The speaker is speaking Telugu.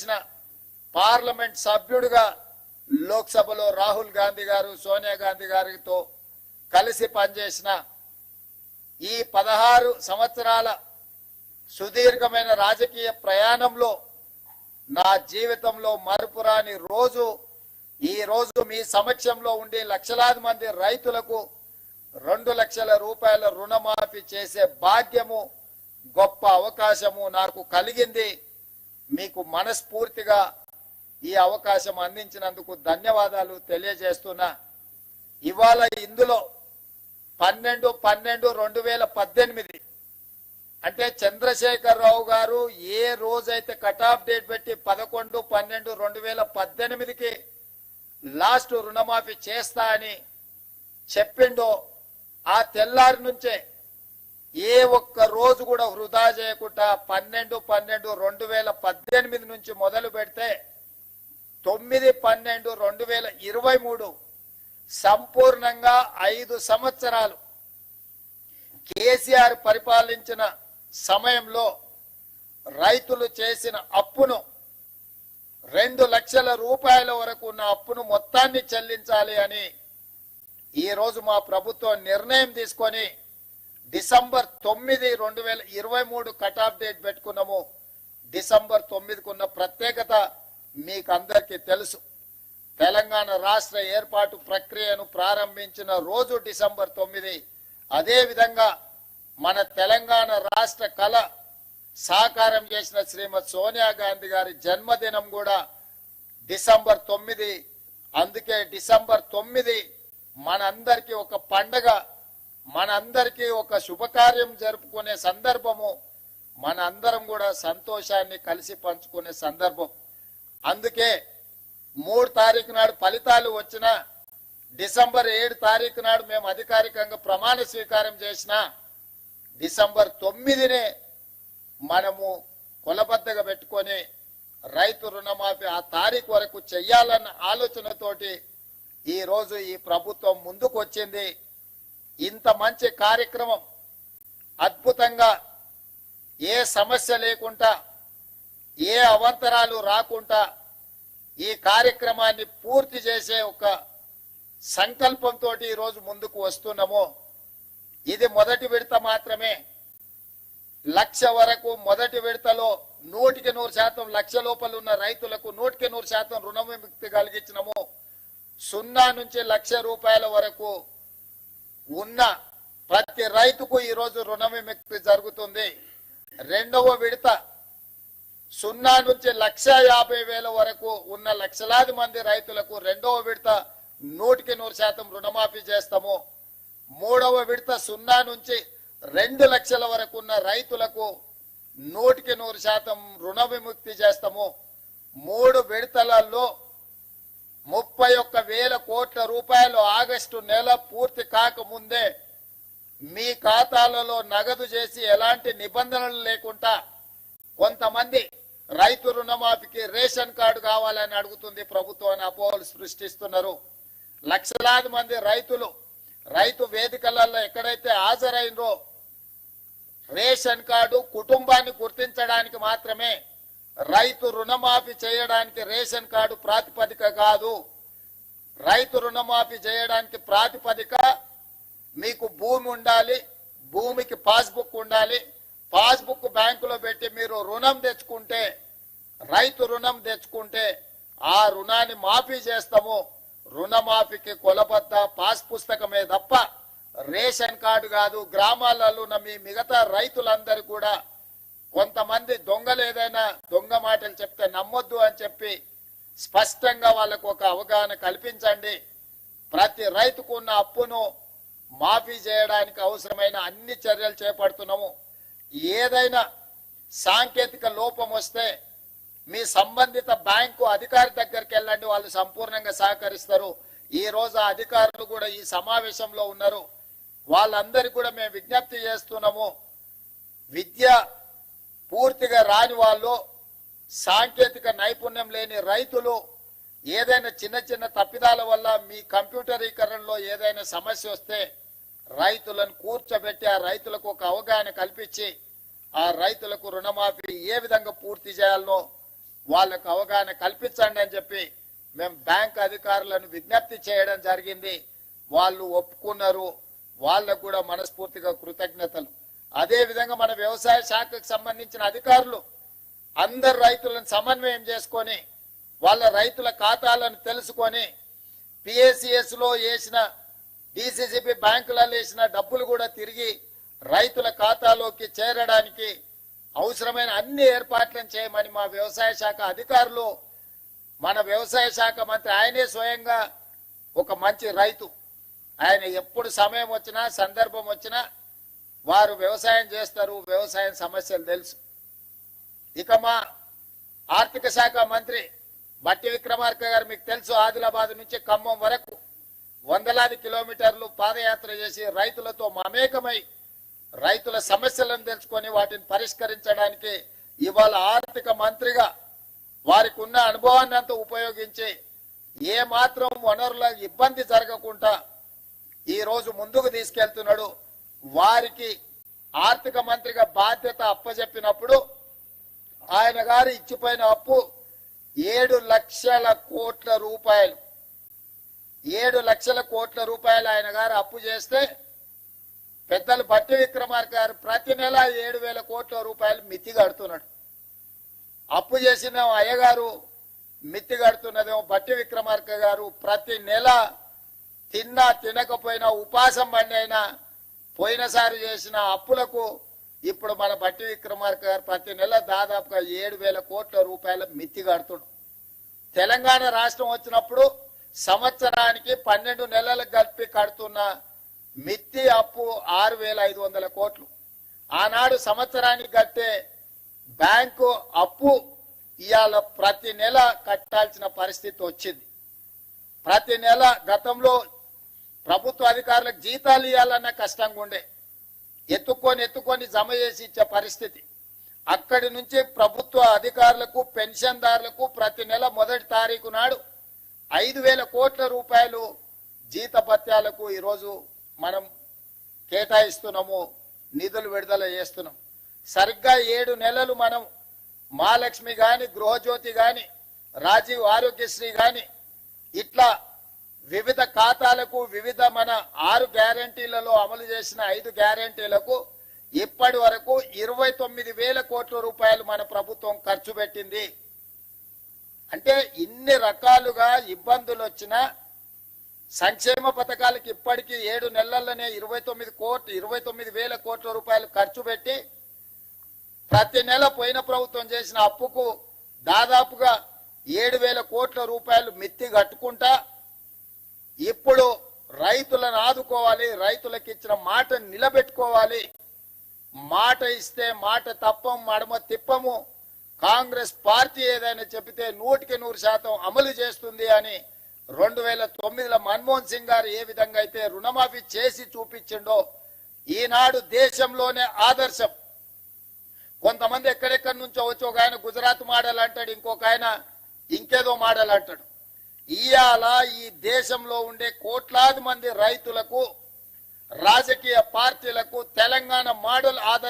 చేసిన పార్లమెంట్ సభ్యుడుగా లోక్సభలో రాహుల్ గాంధీ గారు సోనియా గాంధీ గారితో కలిసి పనిచేసిన ఈ పదహారు సంవత్సరాల సుదీర్ఘమైన రాజకీయ ప్రయాణంలో నా జీవితంలో మరుపురాని రోజు ఈ రోజు మీ సమక్షంలో ఉండి లక్షలాది మంది రైతులకు రెండు లక్షల రూపాయల రుణమాఫీ చేసే భాగ్యము గొప్ప అవకాశము నాకు కలిగింది. మీకు మనస్ఫూర్తిగా ఈ అవకాశం అందించినందుకు ధన్యవాదాలు తెలియజేస్తున్నా. ఇవాళ ఇందులో పన్నెండు పన్నెండు రెండు వేల పద్దెనిమిది అంటే చంద్రశేఖర్ రావు గారు ఏ రోజైతే కట్ ఆఫ్ డేట్ పెట్టి పదకొండు పన్నెండు రెండు వేల పద్దెనిమిదికి లాస్ట్ రుణమాఫీ చేస్తా అని చెప్పిండో ఆ తెల్లారి నుంచే ఏ ఒక్క రోజు కూడా వృధా చేయకుండా పన్నెండు పన్నెండు రెండు వేల పద్దెనిమిది నుంచి మొదలు పెడితే తొమ్మిది పన్నెండు రెండు వేల ఇరవై మూడు సంపూర్ణంగా ఐదు సంవత్సరాలు కేసీఆర్ పరిపాలించిన సమయంలో రైతులు చేసిన అప్పును రెండు లక్షల రూపాయల వరకు ఉన్న అప్పును మొత్తాన్ని చెల్లించాలి అని ఈరోజు మా ప్రభుత్వం నిర్ణయం తీసుకొని డిసెంబర్ తొమ్మిది రెండు వేల ఇరవై మూడు కట్ ఆఫ్ డేట్ పెట్టుకున్నాము. డిసెంబర్ తొమ్మిదికి ఉన్న ప్రత్యేకత మీకు అందరికీ తెలుసు. తెలంగాణ రాష్ట్ర ఏర్పాటు ప్రక్రియను ప్రారంభించిన రోజు డిసెంబర్ తొమ్మిది. అదేవిధంగా మన తెలంగాణ రాష్ట్ర కళ సాకారం చేసిన శ్రీమతి సోనియా గాంధీ గారి జన్మదినం కూడా డిసెంబర్ తొమ్మిది. అందుకే డిసెంబర్ తొమ్మిది మనందరికీ ఒక పండగ. మనందరికీ ఒక శుభకార్యం జరుపుకునే సందర్భము మన అందరం కూడా సంతోషాన్ని కలిసి పంచుకునే సందర్భం. అందుకే మూడు తారీఖు నాడు ఫలితాలు వచ్చిన డిసెంబర్ ఏడు తారీఖు నాడు మేము అధికారికంగా ప్రమాణ స్వీకారం చేసిన డిసెంబర్ తొమ్మిదినే మనము కొలబద్దగా పెట్టుకొని రైతు రుణమాఫీ ఆ తారీఖు వరకు చెయ్యాలన్న ఆలోచనతోటి ఈరోజు ఈ ప్రభుత్వం ముందుకు వచ్చింది ఇంత మంచి కార్యక్రమం అద్భుతంగా ఏ సమస్య లేకుండా ఏ అవంతరాలు రాకుండా ఈ కార్యక్రమాన్ని పూర్తి చేసే ఒక సంకల్పంతో ఈరోజు ముందుకు వస్తున్నాము. ఇది మొదటి విడత మాత్రమే. లక్ష వరకు మొదటి విడతలో నూటికి నూరు శాతం లక్ష లోపల ఉన్న రైతులకు నూటికి నూరు శాతం రుణ విముక్తి కలిగించినము. సున్నా నుంచి లక్ష రూపాయల వరకు ఉన్న ప్రతి రైతుకు ఈరోజు రుణ విముక్తి జరుగుతుంది. రెండవ విడత సున్నా నుంచి లక్ష యాభై వేల వరకు ఉన్న లక్షలాది మంది రైతులకు రెండవ విడత నూటికి నూరు శాతం రుణమాఫీ చేస్తాము. మూడవ విడత సున్నా నుంచి రెండు లక్షల వరకు ఉన్న రైతులకు నూటికి నూరు శాతం రుణ విముక్తి చేస్తాము. మూడు విడతలలో ముప్పై ఒక్క వేల కోట్ల రూపాయలు ఆగస్టు నెల పూర్తి రాకముందే మీ ఖాతాలలో నగదు చేసి ఎలాంటి నిబంధనలు లేకుండా కొంతమంది రైతు రుణమాఫీకి రేషన్ కార్డు కావాలని అడుగుతుంది ప్రభుత్వాన్ని అపోహలు సృష్టిస్తున్నారు. లక్షలాది మంది రైతులు రైతు వేదికలలో ఎక్కడైతే హాజరైనరో రేషన్ కార్డు కుటుంబాన్ని గుర్తించడానికి మాత్రమే రైతు రుణమాఫీ చేయడానికి రేషన్ కార్డు ప్రాతిపదిక కాదు. రైతు రుణమాఫీ చేయడానికి ప్రాతిపదిక మీకు భూమి ఉండాలి భూమికి పాస్బుక్ ఉండాలి. పాస్బుక్ బ్యాంకులో పెట్టి మీరు రుణం తెచ్చుకుంటే రైతు రుణం తెచ్చుకుంటే ఆ రుణాన్ని మాఫీ చేస్తాము. రుణమాఫీకి కొలబద్ద పాస్ పుస్తకమే తప్ప రేషన్ కార్డు కాదు గ్రామాలలో ఉన్న మీ మిగతా రైతులందరూ కూడా కొంతమంది దొంగలు ఏదైనా దొంగ మాటలు చెప్తే నమ్మొద్దు అని చెప్పి స్పష్టంగా వాళ్ళకు ఒక అవగాహన కల్పించండి. ప్రతి రైతుకు ఉన్న అప్పును మాఫీ చేయడానికి అవసరమైన అన్ని చర్యలు చేపడుతున్నాము. ఏదైనా సాంకేతిక లోపం వస్తే మీ సంబంధిత బ్యాంకు అధికారి దగ్గరికి వెళ్ళండి వాళ్ళు సంపూర్ణంగా సహకరిస్తారు. ఈ రోజు అధికారులు కూడా ఈ సమావేశంలో ఉన్నారు. వాళ్ళందరికీ కూడా మేము విజ్ఞప్తి చేస్తున్నాము. విద్య పూర్తిగా రాని వాళ్ళు సాంకేతిక నైపుణ్యం లేని రైతులు ఏదైనా చిన్న చిన్న తప్పిదాల వల్ల మీ కంప్యూటరీకరణలో ఏదైనా సమస్య వస్తే రైతులను కూర్చోబెట్టి ఆ రైతులకు ఒక అవగాహన కల్పించి ఆ రైతులకు రుణమాఫీ ఏ విధంగా పూర్తి చేయాలనో వాళ్ళకు అవగాహన కల్పించండి అని చెప్పి మేము బ్యాంక్ అధికారులను విజ్ఞప్తి చేయడం జరిగింది. వాళ్ళు ఒప్పుకున్నారు. వాళ్ళకు కూడా మనస్ఫూర్తిగా కృతజ్ఞతలు. అదే విధంగా మన వ్యవసాయ శాఖకు సంబంధించిన అధికారులు అందరు రైతులను సమన్వయం చేసుకొని వాళ్ళ రైతుల ఖాతాలను తెలుసుకొని పిఎస్సిఎస్లో వేసిన డిసిసిబి బ్యాంకులలో వేసిన డబ్బులు కూడా తిరిగి రైతుల ఖాతాలోకి చేరడానికి అవసరమైన అన్ని ఏర్పాట్లను చేయమని మా వ్యవసాయ శాఖ అధికారులు మన వ్యవసాయ శాఖ మంత్రి ఆయనే స్వయంగా ఒక మంచి రైతు. ఆయన ఎప్పుడు సమయం వచ్చినా సందర్భం వచ్చినా వారు వ్యవసాయం చేస్తారు వ్యవసాయం సమస్యలు తెలుసు. ఇక మా ఆర్థిక శాఖ మంత్రి బట్టి విక్రమార్క గారు మీకు తెలుసు ఆదిలాబాద్ నుంచి ఖమ్మం వరకు వందలాది కిలోమీటర్లు పాదయాత్ర చేసి రైతులతో మమేకమై రైతుల సమస్యలను తెలుసుకొని వాటిని పరిష్కరించడానికి ఇవాళ ఆర్థిక మంత్రిగా వారికి ఉన్న అనుభవాన్ని అంతా ఉపయోగించి ఏ మాత్రం వనరుల ఇబ్బంది జరగకుండా ఈరోజు ముందుకు తీసుకెళ్తున్నాడు. వారికి ఆర్థిక మంత్రిగా బాధ్యత అప్పజెప్పినప్పుడు ఆయన గారు ఇచ్చిపోయిన అప్పు ఏడు లక్షల కోట్ల రూపాయలు. ఏడు లక్షల కోట్ల రూపాయలు ఆయన గారు అప్పు చేస్తే పెద్దలు భట్టి విక్రమార్క గారు ప్రతి నెల ఏడు వేల కోట్ల రూపాయలు మితి కడుతున్నాడు. అప్పు చేసిన అయ్యగారు మిత్తి కడుతున్నదేమో భట్టి విక్రమార్క గారు ప్రతి నెల తిన్నా తినకపోయినా ఉపాసం బండి అయినా పోయినసారి చేసిన అప్పులకు ఇప్పుడు మన భట్టి విక్రమార్క గారు ప్రతి నెల దాదాపుగా ఏడు వేల కోట్ల రూపాయల మిత్తి కడుతుడు తెలంగాణ రాష్ట్రం వచ్చినప్పుడు సంవత్సరానికి పన్నెండు నెలలకు కలిపి కడుతున్న మిత్తి అప్పు ఆరు వేల ఐదు వందల కోట్లు. ఆనాడు సంవత్సరానికి కట్టే బ్యాంకు అప్పు ఇవాళ ప్రతి నెల కట్టాల్సిన పరిస్థితి వచ్చింది. ప్రతి నెల గతంలో ప్రభుత్వ అధికారులకు జీతాలు ఇవ్వాలన్న కష్టంగా ఉండే ఎత్తుకొని ఎత్తుకొని జమ చేసి ఇచ్చే పరిస్థితి. అక్కడి నుంచి ప్రభుత్వ అధికారులకు పెన్షన్దారులకు ప్రతి నెల మొదటి తారీఖు నాడు ఐదు వేల కోట్ల రూపాయలు జీతభత్యాలకు ఈరోజు మనం కేటాయిస్తున్నాము నిధులు విడుదల చేస్తున్నాం. సరిగ్గా ఏడు నెలలు మనం మహాలక్ష్మి గాని గృహజ్యోతి గాని రాజీవ్ ఆరోగ్యశ్రీ గాని ఇట్లా వివిధ ఖాతాలకు వివిధ మన ఆరు గ్యారంటీలలో అమలు చేసిన ఐదు గ్యారంటీలకు ఇప్పటి వరకు ఇరవై తొమ్మిది వేల కోట్ల రూపాయలు మన ప్రభుత్వం ఖర్చు పెట్టింది. అంటే ఇన్ని రకాలుగా ఇబ్బందులు వచ్చినా సంక్షేమ పథకాలకు ఇప్పటికీ ఏడు నెలల్లోనే ఇరవై తొమ్మిది కోట్లు ఇరవై తొమ్మిది వేల కోట్ల రూపాయలు ఖర్చు పెట్టి ప్రతి నెల పోయిన ప్రభుత్వం చేసిన అప్పుకు దాదాపుగా ఏడు వేల కోట్ల రూపాయలు మిత్తి కట్టుకుంటా ఇప్పుడు రైతులను ఆదుకోవాలి రైతులకు ఇచ్చిన మాట నిలబెట్టుకోవాలి. మాట ఇస్తే మాట తప్పం మడమ తిప్పము. కాంగ్రెస్ పార్టీ ఏదైనా చెబితే నూటికి నూరు శాతం అమలు చేస్తుంది అని రెండు వేల తొమ్మిదిలో మన్మోహన్ సింగ్ గారు ఏ విధంగా అయితే రుణమాఫీ చేసి చూపించిండో ఈనాడు దేశంలోనే ఆదర్శం. కొంతమంది ఎక్కడెక్కడి నుంచో వచ్చి ఒక ఆయన గుజరాత్ మోడల్ అంటాడు ఇంకొక ఆయన ఇంకేదో మోడల్ అంటాడు. ఇవాళ ఈ దేశంలో ఉండే కోట్లాది మంది రైతులకు రాజకీయ పార్టీలకు తెలంగాణ మోడల్ ఆదర్శ